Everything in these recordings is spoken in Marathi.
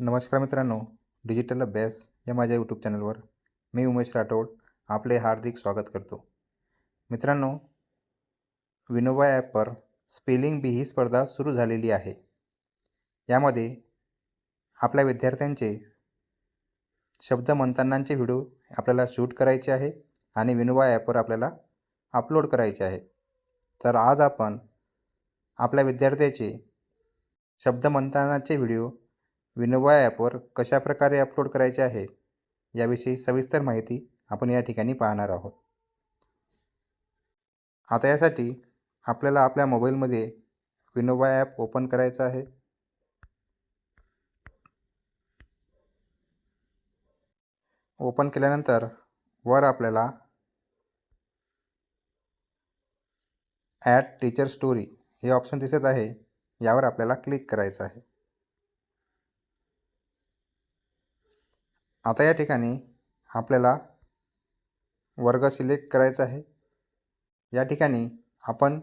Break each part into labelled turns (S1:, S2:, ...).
S1: नमस्कार मित्रांनो डिजिटल अभ्यास या माझ्या यूट्यूब चॅनलवर मी उमेश राठोड आपले हार्दिक स्वागत करतो. मित्रांनो विनोबा ॲपवर स्पेलिंग बी ही स्पर्धा सुरू झालेली आहे. यामध्ये आपल्या विद्यार्थ्यांचे शब्द मंतांनांचे व्हिडिओ आपल्याला शूट करायचे आहे आणि विनोबा ॲपवर आपल्याला अपलोड करायचे आहे. तर आज आपण आपल्या विद्यार्थ्याचे शब्द मंथनाचे व्हिडिओ विनोबा ॲपवर कशाप्रकारे अपलोड करायचे आहे याविषयी सविस्तर माहिती आपण या ठिकाणी पाहणार आहोत. आता यासाठी आपल्याला आपल्या मोबाईलमध्ये विनोबा ॲप ओपन करायचं आहे. ओपन केल्यानंतर वर आपल्याला ॲट टीचर स्टोरी हे ऑप्शन दिसत आहे यावर आपल्याला क्लिक करायचं आहे. आता या ठिकाणी आपल्याला वर्ग सिलेक्ट करायचा आहे. या ठिकाणी आपण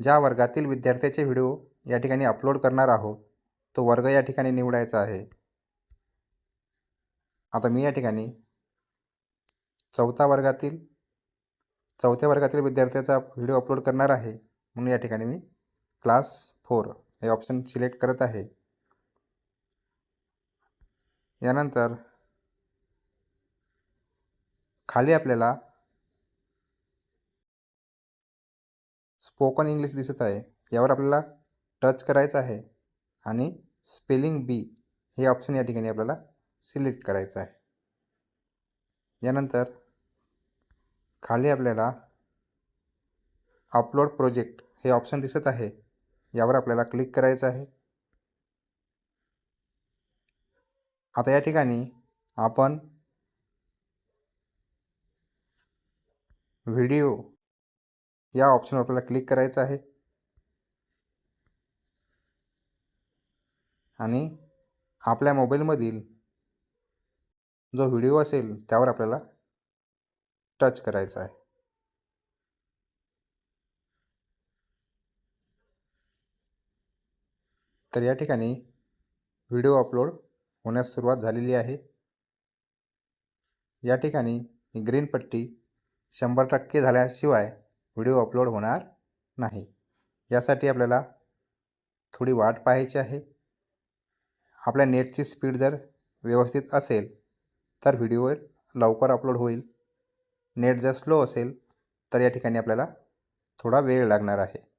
S1: ज्या वर्गातील विद्यार्थ्याचे व्हिडिओ या ठिकाणी अपलोड करणार आहोत तो वर्ग या ठिकाणी निवडायचा आहे. आता मी या ठिकाणी चौथा वर्गातील चौथ्या वर्गातील विद्यार्थ्याचा व्हिडिओ अपलोड करणार आहे. म्हणून या ठिकाणी मी क्लास फोर हे ऑप्शन सिलेक्ट करत आहे. यानंतर खाली आपल्याला स्पोकन इंग्लिश दिसत आहे. यावर आपल्याला टच करायचं आहे आणि स्पेलिंग बी हे ऑप्शन या ठिकाणी आपल्याला सिलेक्ट करायचं आहे. यानंतर खाली आपल्याला अपलोड प्रोजेक्ट हे ऑप्शन दिसत आहे. यावर आपल्याला क्लिक करायचं आहे. आता या ठिकाणी आपण व्हिडिओ या ऑप्शनवर आपल्याला क्लिक करायचं आहे. आणि आपल्या मोबाईलमधील जो व्हिडिओ असेल त्यावर आपल्याला टच करायचा आहे. तर या ठिकाणी व्हिडिओ अपलोड होण्यास सुरुवात झालेली आहे. या ठिकाणी ग्रीन पट्टी शंभर टक्के झाल्याशिवाय व्हिडिओ अपलोड होणार नाही. यासाठी आपल्याला थोडी वाट पाहायची आहे. आपल्या नेटची स्पीड जर व्यवस्थित असेल तर व्हिडिओ लवकर अपलोड होईल. नेट जर स्लो असेल तर या ठिकाणी आपल्याला थोडा वेळ लागणार आहे.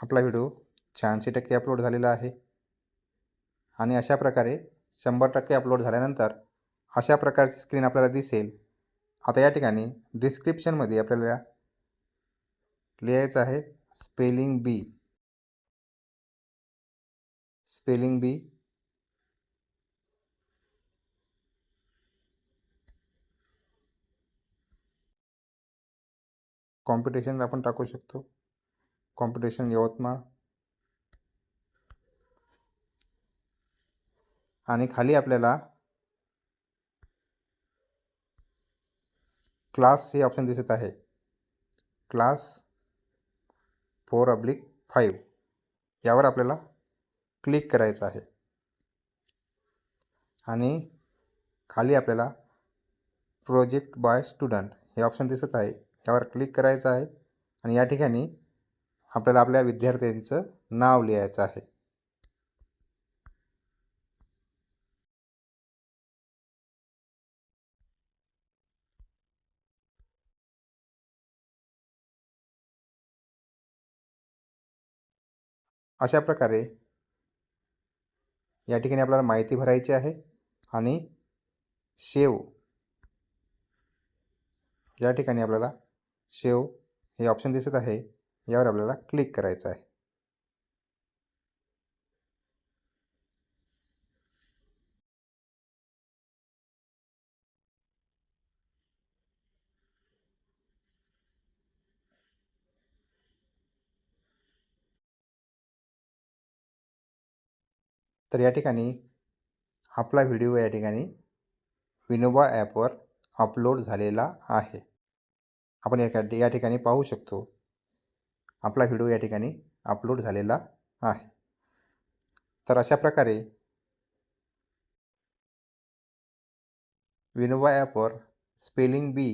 S1: आपला व्हिडिओ शहाऐंशी टक्के अपलोड झालेला आहे. आणि अशा प्रकारे शंभर टक्के अपलोड झाल्यानंतर अशा प्रकारची स्क्रीन आपल्याला दिसेल. आता या ठिकाणी डिस्क्रिप्शनमध्ये आपल्याला लिहायचं आहे spelling bee spelling bee competition आपण टाकू शकतो. कॉम्पिटिशन यवतमाळ. आणि खाली आपल्याला क्लास हे ऑप्शन दिसत आहे. क्लास फोर अब्लिक फाईव्ह. यावर आपल्याला क्लिक करायचं आहे. आणि खाली आपल्याला प्रोजेक्ट बाय स्टुडंट हे ऑप्शन दिसत आहे. यावर क्लिक करायचं आहे. आणि या ठिकाणी आपल्याला आपल्या विद्यार्थ्यांचं नाव लिहायचं आहे. अशा प्रकारे या ठिकाणी आपल्याला माहिती भरायची आहे आणि शेव या ठिकाणी आपल्याला शेव हे ऑप्शन दिसत आहे. यावर आपल्याला क्लिक करायचं आहे. तर या ठिकाणी आपला व्हिडिओ या ठिकाणी विनोबा ॲपवर अपलोड झालेला आहे. आपण या या ठिकाणी पाहू शकतो. आपला व्हिडिओ या ठिकाणी अपलोड झालेला आहे. तर अशा प्रकारे विनोवा ॲपवर स्पेलिंग बी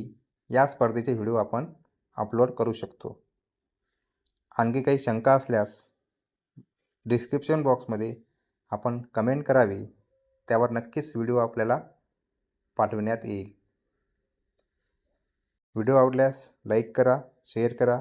S1: या स्पर्धेचे व्हिडिओ आपण अपलोड करू शकतो. आणखी काही शंका असल्यास डिस्क्रिप्शन बॉक्समध्ये आपण कमेंट करावी त्यावर नक्कीच व्हिडिओ आपल्याला पाठविण्यात येईल. व्हिडिओ आवडल्यास लाईक करा शेअर करा